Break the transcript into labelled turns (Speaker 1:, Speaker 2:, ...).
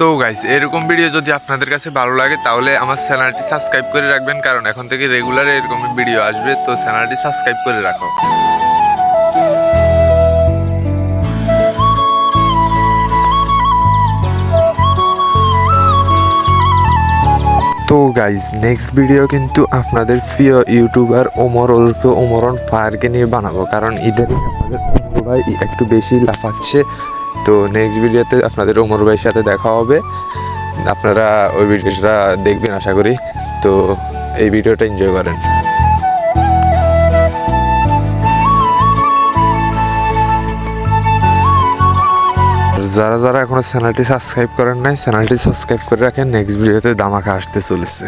Speaker 1: তো গাইস এরকম ভিডিও যদি আপনাদের কাছে ভালো লাগে, তাহলে আমার চ্যানেলটি সাবস্ক্রাইব করে রাখবেন, কারণ এখন থেকে রেগুলার এরকম ভিডিও আসবে, তো চ্যানেলটি সাবস্ক্রাইব করে রাখো। তো গাইজ নেক্সট ভিডিও কিন্তু আপনাদের প্রিয় ইউটিউবার ওমর ওরফে ওমরন ফায়ারকে নিয়ে বানাবো, কারণ ইদানিং আপনাদের ভাই একটু বেশি লাফাচ্ছে। তো নেক্সট ভিডিওতে আপনাদের ওমর ভাইয়ের সাথে দেখা হবে। আপনারা ওই ভিডিওটা দেখবেন, আশা করি। তো এই ভিডিওটা এনজয় করেন। যারা যারা এখনও চ্যানেলটি সাবস্ক্রাইব করেন নাই চ্যানেলটি সাবস্ক্রাইব করে রাখেন। নেক্সট ভিডিওতে দামাকা আসতে চলেছে।